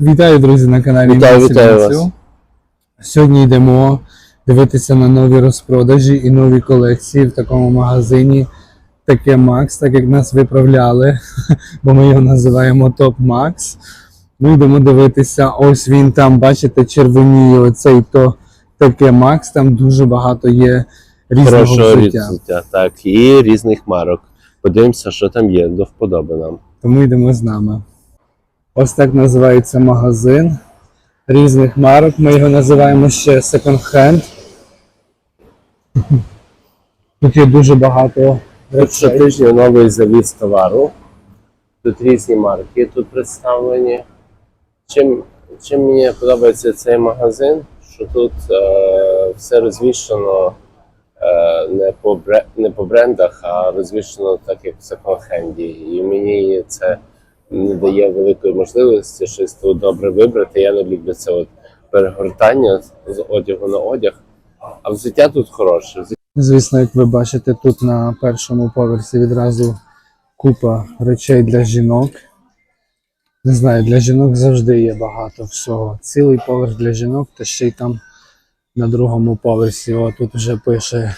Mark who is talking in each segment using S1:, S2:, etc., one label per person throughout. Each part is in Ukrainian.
S1: Вітаю, друзі, на каналі
S2: Вітаю,
S1: Місі
S2: вітаю вас.
S1: Сьогодні йдемо дивитися на нові розпродажі і нові колекції в такому магазині. Таке Макс, так як нас виправляли, бо ми його називаємо Топ Макс. Ми йдемо дивитися. Ось він там, бачите, червоніє оцей то таке Макс. Там дуже багато є різного
S2: Хорошого
S1: взуття.
S2: взуття, так, і різних марок. Подивимося, що там є, до вподоби нам.
S1: Тому йдемо з нами. Ось так називається магазин різних марок. Ми його називаємо ще Second Hand. Тут є дуже багато
S2: Тут
S1: речей.
S2: щотижня новий завіз товару. Тут різні марки тут представлені. Чим, чим мені подобається цей магазин, що тут е, все розвішено е, не, по бре, не по брендах, а розвішено так, як в секонд-хенді. І мені це не дає великої можливості щось тут добре вибрати. Я не люблю це от перегортання з одягу на одяг. А взуття тут хороше.
S1: Звісно, як ви бачите, тут на першому поверсі відразу купа речей для жінок. Не знаю, для жінок завжди є багато всього. Цілий поверх для жінок, та ще й там на другому поверсі. О, тут вже пише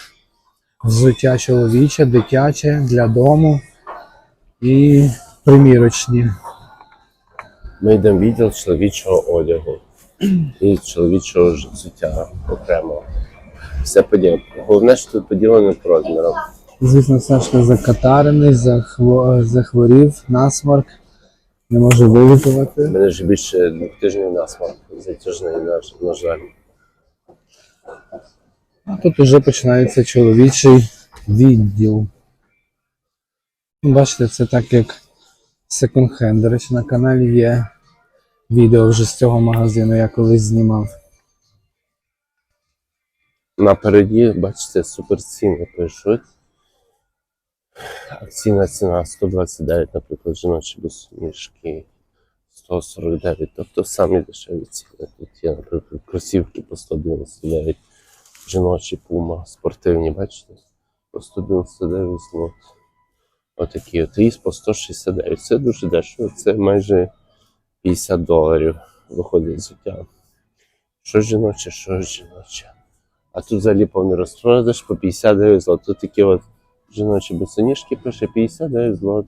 S1: взуття чоловіче, дитяче для дому і примірочні.
S2: Ми йдемо в відділ чоловічого одягу і чоловічого ж взуття окремо. Все поділено. Головне, що тут поділено по розмірам.
S1: Звісно, Сашка закатарений, захво- захворів, насморк, не може
S2: У мене вже більше двох тижнів насморк затяжний, на, жаль.
S1: А тут уже починається чоловічий відділ. Бачите, це так як секонд-хенд. До речі, на каналі є відео вже з цього магазину, я колись знімав.
S2: Напереді, бачите, суперціни пишуть. Акційна ціна 129, наприклад, жіночі босоніжки 149, тобто самі дешеві ціни. Тут є, наприклад, кросівки по 199, жіночі пума, спортивні, бачите? По 199 злот. Отакі от різ по 169. Це дуже дешево, це майже 50 доларів виходить взуття. Що жіноче, що жіноче. А тут взагалі повний розпродаж по 59 злот. Тут такі от жіночі босоніжки пише 59 злот.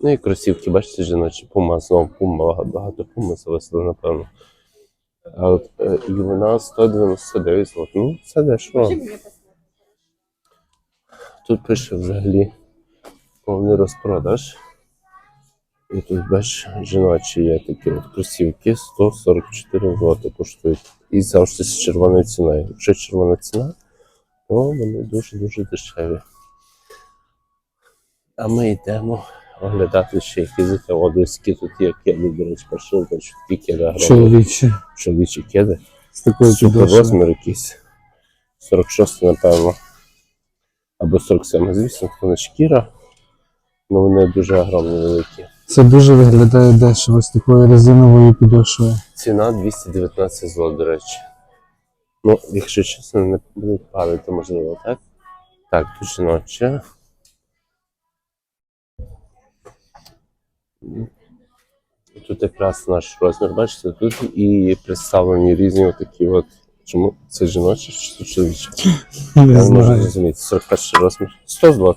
S2: Ну і кросівки, бачите, жіночі пума, знову пума, багато, пуми завезли, напевно. А от е, і вона 199 злот. Ну, це дешево. Тут пише взагалі повний розпродаж. І тут бачиш, жіночі є такі от кросівки 144 злоти коштують. І завжди з червоною ціною. Якщо червона ціна, то вони дуже-дуже дешеві. А ми йдемо оглядати ще які взуття одеські. Тут є кеди, до речі, перший бачу, такі кеди агрономі.
S1: Чоловічі.
S2: Чоловічі кеди.
S1: З такою
S2: Супер розмір якийсь. 46, напевно. Або 47. Звісно, то не шкіра. але вони дуже огромні великі.
S1: Це дуже виглядає дешево з такою резиновою підошвою.
S2: Ціна 219 злот, до речі. Ну, якщо чесно, не будуть падати, можливо, так? Так, тут жіноче. Тут якраз наш розмір, бачите, тут і представлені різні отакі от. Чому це жіноче чи чоловіче? Я
S1: Не
S2: можу зрозуміти. 41 розмір. 100 злот.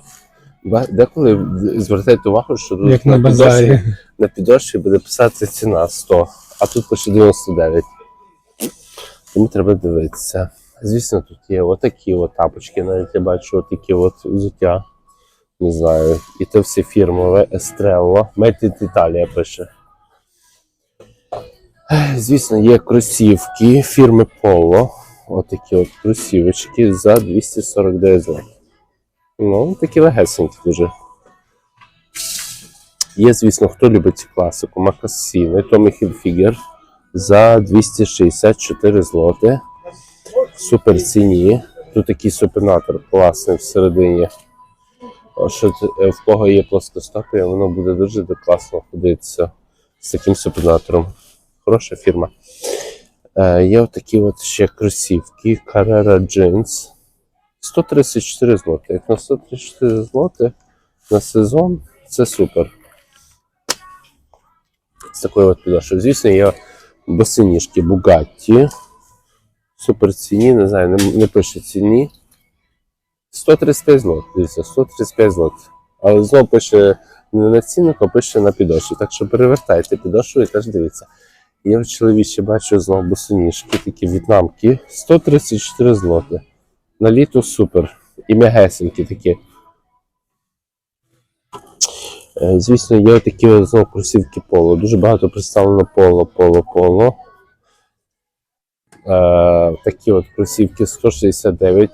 S2: Деколи звертайте увагу, що тут
S1: Як на
S2: підошві- на підошві буде писати ціна 100, а тут пише 99. Тому треба дивитися. Звісно, тут є отакі от тапочки, навіть я бачу отакі от взуття. Не знаю. І це все фірмове Estrello. Made in Italia пише. Звісно, є кросівки фірми Polo. Отакі от кросівочки за 249 злотих. Ну, такі легесенькі дуже. Є, звісно, хто любить класику, макасіни, Tommy Hilfiger за 264 злоти. Супер ціні. Тут такий супинатор класний всередині. Що е, в кого є плоскостопія, воно буде дуже класно ходитися з таким супинатором. Хороша фірма. Є отакі от ще кросівки Carrera Jeans. 134 злоти. Як на 134 злоти на сезон, це супер. з такою от підошвою. Звісно, є босоніжки Bugatti. Супер ціні, не знаю, не, не пише ціні. 135 злот, дивіться, 135 злот. Але знову пише не на цінник, а пише на підошві. Так що перевертайте підошву і теж дивіться. Я в чоловічі бачу знову босоніжки, такі в'єтнамки. 134 злоти. На літо супер. І м'ягесенькі такі. Е, Звісно, є такі знову кросівки поло. Дуже багато представлено поло, поло, поло. Е, такі от кросівки 169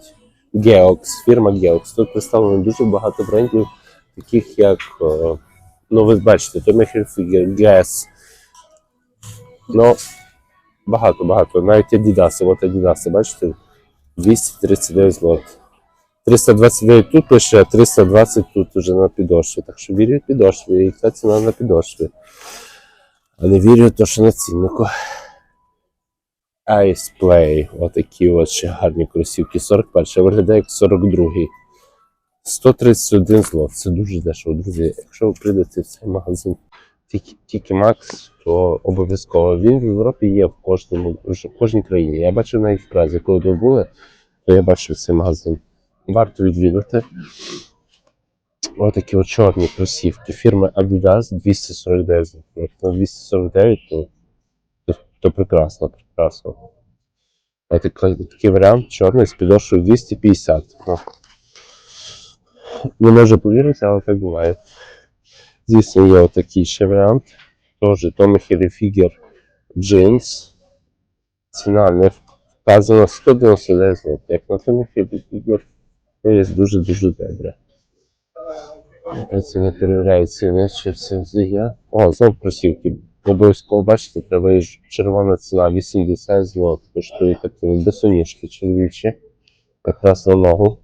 S2: Geox, фірма Geox. Тут представлено дуже багато брендів, таких як, е, ну ви бачите, Tommy Hilfiger, Guess. Ну, багато, багато. Навіть Adidas, от Adidas, бачите? 239 злот. 329 тут пише, а 320 тут уже на підошві. Так що вірю в підошві, і ця ціна на підошві. А не вірю те, що на ціннику. Ice Play. Отакі от ще гарні кросівки. 41 виглядає як 42. 131 злот. Це дуже дешево, друзі. Якщо ви прийдете в цей магазин тільки, Макс, то обов'язково. Він в Європі є в кожному, в кожній країні. Я бачив навіть в Празі, коли ви були, то я бачив цей магазин. Варто відвідати. Отакі от чорні кросівки. Фірми Adidas 249 злотих. На 249 то, то, то прекрасно, прекрасно. А такий, такий варіант чорний з підошвою 250. Ну. Не можу повірити, але так буває. Звісно, є отакий ще варіант. Теж Tommy Hilfiger Jeans. Ціна не вказана 199 злотих. Як на Tommy Hilfiger, то є дуже-дуже добре. Це не перевіряю ціни, чи все є. О, знов кросівки. Обов'язково бачите, треба ж- червона ціна 80 злот. Коштує такі босоніжки чоловічі. Якраз на ногу.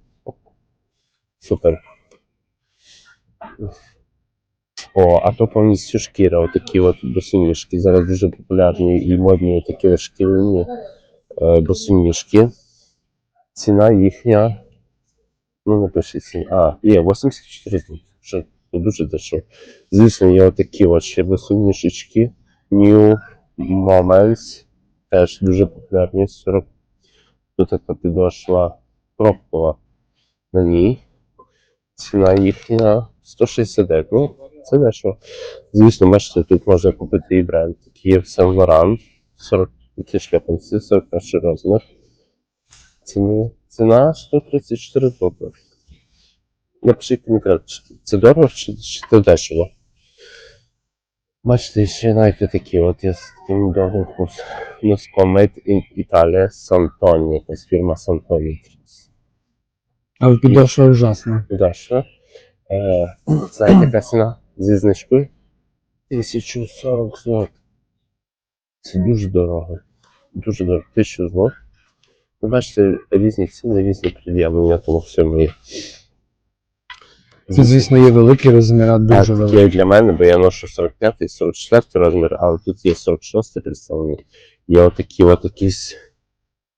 S2: Супер. О, а то повністю шкіра, отакі от босоніжки. Зараз дуже популярні і модні такі шкіряні е, босоніжки. Ціна їхня. Ну, не пише ціна. А, є 84 злотих. Що дуже дешево. Звісно, є отакі от ще босоніжечки. New Moments. Теж дуже популярні. 40. Тут така підошва пробкова на ній. Ціна їхня 169. Ну, це дешево. Звісно, бачите, тут можна купити і бренд. Такий є Saint Laurent, 40 ці шляпанці, 41 розмір. Ціна, ціна 134 злотих. Напишіть коментар, чи це дорого чи, чи це дешево. Бачите, ще навіть такі, от я з таким довгим курс- носком Made in Italia Santoni, якась фірма Santoni.
S1: А підошва ужасна.
S2: Даша. Е, знаєте, яка ціна зі знижкою? 1040 злот. Це дуже дорого. Дуже дорого. 1000 злот. Ви бачите, різні ціни, різні пред'явлення тому всьому є.
S1: Це, звісно, є великий розмір, а дуже
S2: Так,
S1: великий.
S2: є для мене, бо я ношу 45 і 44 розмір, але тут є 46 представлені. Є отакі от якісь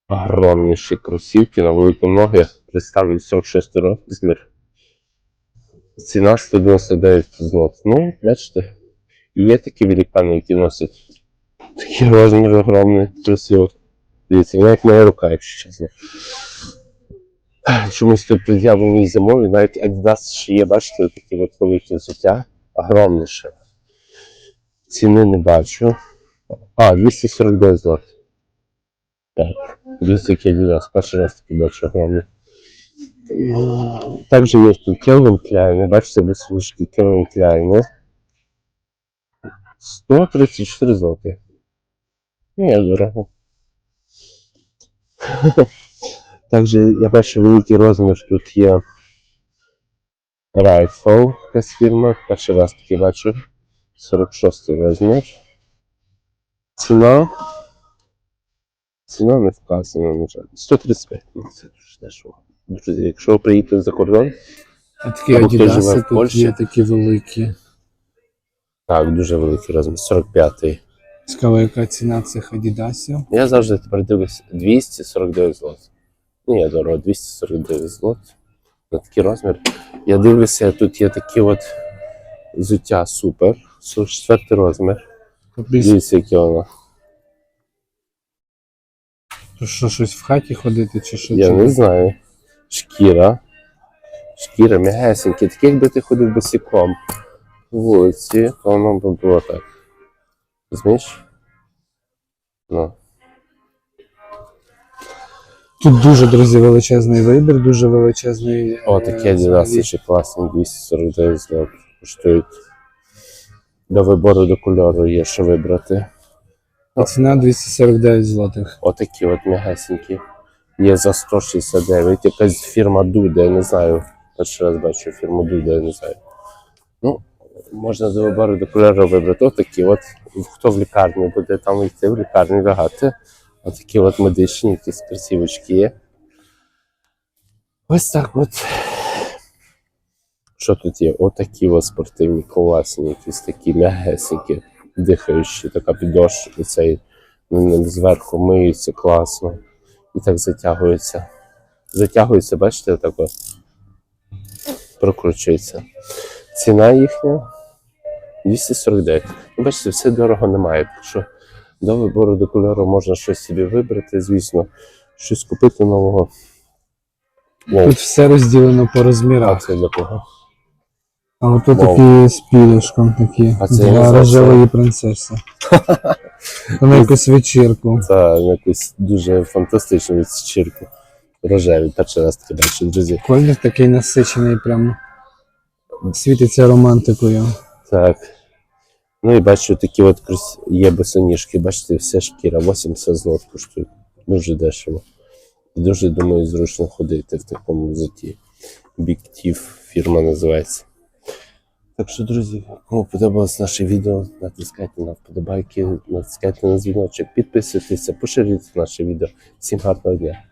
S2: огромніші кросівки на велику ноги. Представлю 46 розмір. Ціна 199 злот. Ну, бачите, є такі великани, які носять такі розмір огромний, красиво. Дивіться, вона як моя рука, якщо чесно. Чомусь тут пред'явлені зимові, навіть Adidas ще є, бачите, такі от взуття, огромніше. Ціни не бачу. А, 249 злот. Так, 200 Adidas, перший раз такий бачу огромний. Також є тут Kelvin Klein, бачите, без вишки Kelvin Klein. 134 злоти. Не, дорого. Також я бачу великий розмір тут є Rifle, якась фірма. Перший раз такий бачу. 46 розмір. Ціна. Ціна не вказана, на жаль. 135. Ну, це дуже дешево. Друзі, якщо ви приїдете за кордон,
S1: А такі
S2: Або хто живе
S1: адідаси
S2: в
S1: тут
S2: Польщі.
S1: є такі великі.
S2: так, дуже великий розмір, 45-й.
S1: Цікаво, яка ціна цих адідасів.
S2: Я завжди тепер дивлюся 249 злот. Ні, я дорого, 249 злот. На такий розмір. Я дивлюся, тут є такі от взуття супер. 44 розмір.
S1: Тобі
S2: Дивіться, яке воно.
S1: Що, щось в хаті ходити чи що?
S2: Я
S1: Чи-
S2: не знаю. Шкіра. Шкіра м'ягесенькі. Таке, якби ти ходив босиком по вулиці, то воно б було так. Розумієш? Ну.
S1: Тут дуже, друзі, величезний вибір, дуже величезний.
S2: О,
S1: е,
S2: такі
S1: взагалі.
S2: Adidas ще класні, 249 злот коштують. До вибору до кольору є що вибрати.
S1: Ціна 249 злотих.
S2: Отакі от м'ягесенькі. Є за 169. Якась фірма Дуда, я не знаю. Перший раз бачу фірму Дуда, я не знаю. Ну, можна до вибору до кольору вибрати. Отакі от. Хто в лікарні буде там йти, в лікарні лягати. Отакі от медичні, якісь красивочки є. Ось так от. Що тут є? Отакі от спортивні, класні, якісь такі м'ягесенькі, дихаючі, така підошва, цей зверху миються класно і так затягується. Затягується, бачите, так от прокручується. Ціна їхня 249. Ну, бачите, все дорого немає. Так що до вибору до кольору можна щось собі вибрати, звісно, щось купити нового.
S1: Тут все розділено по
S2: а
S1: розмірах.
S2: це для кого?
S1: А от
S2: Вау.
S1: такі з пілюшком такі.
S2: А це я не
S1: Для
S2: знав,
S1: рожевої принцеси. На якусь вечірку.
S2: Це на якусь дуже фантастичну вечірку. Рожеві, перший раз таке бачу, друзі.
S1: Колір такий насичений, прям світиться романтикою.
S2: Так. Ну і бачу, такі от є босоніжки, бачите, вся шкіра, 80 злот коштує. Дуже дешево. І дуже, думаю, зручно ходити в такому взутті. Tiff фірма називається. Так що, друзі, кому подобалось наше відео, натискайте на вподобайки, натискайте на дзвіночок, підписуйтеся, поширюйте наше відео. Всім гарного дня!